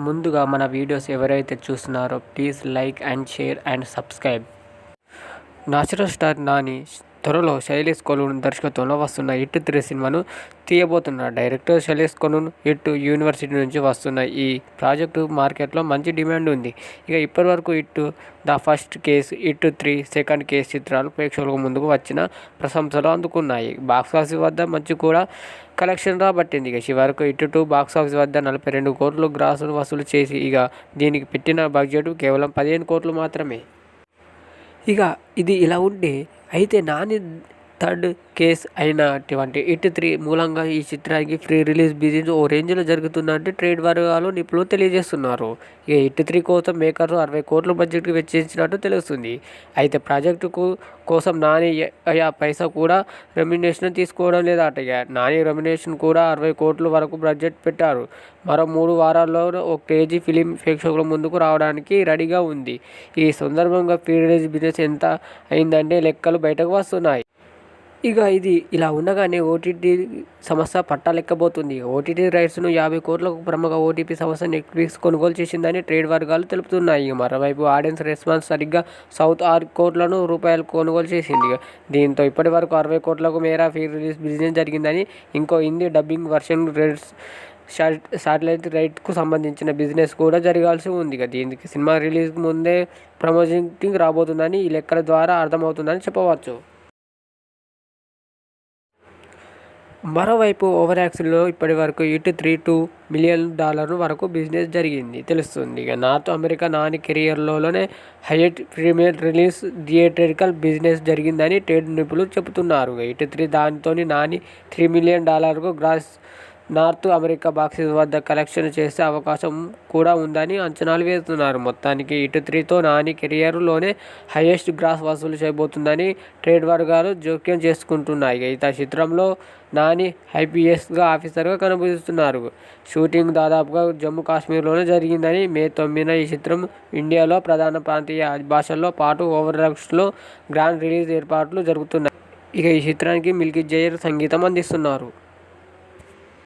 ముందుగా మన వీడియోస్ ఎవరైతే చూస్తున్నారో please like and share and subscribe natural star Nani త్వరలో శైలేష్ కొలూన్ దర్శకత్వంలో వస్తున్న హిట్ త్రీ సినిమాను తీయబోతున్నారు డైరెక్టర్ శైలేష్ కొలూన్ ఇటు యూనివర్సిటీ నుంచి వస్తున్న ఈ ప్రాజెక్టు మార్కెట్లో మంచి డిమాండ్ ఉంది. ఇక ఇప్పటివరకు hit the first case hit three second case చిత్రాలు ప్రేక్షకులకు ముందుకు వచ్చిన ప్రశంసలు అందుకున్నాయి. బాక్సాఫీస్ వద్ద మంచి కూడా కలెక్షన్ రాబట్టింది. ఇక చివరకు ఇటు టూ బాక్సాఫీస్ వద్ద నలభై రెండు కోట్లు గ్రాసులు వసూలు చేసి ఇక దీనికి పెట్టిన బడ్జెట్ కేవలం పదిహేను కోట్లు మాత్రమే. ఇక ఇది ఇలా ఉంటే అయితే నాని థర్డ్ కేస్ అయినటువంటి ఇటు త్రీ మూలంగా ఈ చిత్రానికి ఫ్రీ రిలీజ్ బిజినెస్ ఓ రేంజ్లో జరుగుతుందంటే ట్రేడ్ వర్గాలు నిపుణులు తెలియజేస్తున్నారు. ఇక ఇటు త్రీ కోసం మేకర్స్ అరవై కోట్ల బడ్జెట్కి వెచ్చించినట్టు తెలుస్తుంది. అయితే ప్రాజెక్టుకు కోసం నాని ఆ పైసా కూడా రెమ్యునేషన్ తీసుకోవడం లేదట. నాని రెమ్యునేషన్ కూడా అరవై కోట్ల వరకు బడ్జెట్ పెట్టారు. మరో మూడు వారాల్లో ఒక కేజీ ఫిలిం ప్రేక్షకుల ముందుకు రావడానికి రెడీగా ఉంది. ఈ సందర్భంగా ఫ్రీ రిలీజ్ బిజినెస్ ఎంత అయిందంటే లెక్కలు బయటకు వస్తున్నాయి. ఇక ఇది ఇలా ఉండగానే ఓటీటీ సంస్థ పట్టాలెక్కబోతుంది ఓటీటీ రైట్స్ను యాభై కోట్లకు ప్రముఖ ఓటీపీ సంస్థ నెట్ఫ్లిక్స్ కొనుగోలు చేసిందని ట్రేడ్ వర్గాలు తెలుపుతున్నాయి. మరోవైపు ఆడియన్స్ రెస్పాన్స్ సరిగ్గా సౌత్ ఆరు కోట్లను రూపాయలు కొనుగోలు చేసింది. దీంతో ఇప్పటి వరకు అరవై కోట్లకు మేర ఫీ రిలీజ్ బిజినెస్ జరిగిందని ఇంకో Hindi dubbing version rates satellite రైట్కు సంబంధించిన బిజినెస్ కూడా జరగాల్సి ఉంది. దీనికి సినిమా రిలీజ్ ముందే ప్రమోషనింగ్ రాబోతుందని ఈ లెక్కల ద్వారా అర్థమవుతుందని చెప్పవచ్చు. మరోవైపు ఓవరాక్స్లో ఇప్పటి వరకు HIT three two million dollar వరకు బిజినెస్ జరిగింది. తెలుస్తుంది ఇక north America Nani కెరియర్లోనే highest premier release theatrical business జరిగిందని ట్రేడ్ నిపుణులు చెబుతున్నారు. ఇటు త్రీ దానితో నాని త్రీ మిలియన్ డాలర్కు గ్రాస్ నార్త్ అమెరికా బాక్సెస్ వద్ద కలెక్షన్ చేసే అవకాశం కూడా ఉందని అంచనాలు వేస్తున్నారు. మొత్తానికి ఇటు త్రీతో నాని కెరియర్లోనే హైయెస్ట్ గ్రాస్ వసూలు చేయబోతుందని ట్రేడ్ వర్గాలు జోక్యం చేసుకుంటున్నాయి. అయితే చిత్రంలో నాని ఐపీఎస్గా ఆఫీసర్గా కనిపిస్తున్నారు షూటింగ్ దాదాపుగా జమ్మూ కాశ్మీర్లోనే జరిగిందని మే తొమ్మిదిన ఈ చిత్రం ఇండియాలో ప్రధాన ప్రాంతీయ భాషల్లో పాటు ఓవర్లక్స్లో గ్రాండ్ రిలీజ్ ఏర్పాట్లు జరుగుతున్నాయి. ఇక ఈ చిత్రానికి మిల్కీ జయర్ సంగీతం అందిస్తున్నారు.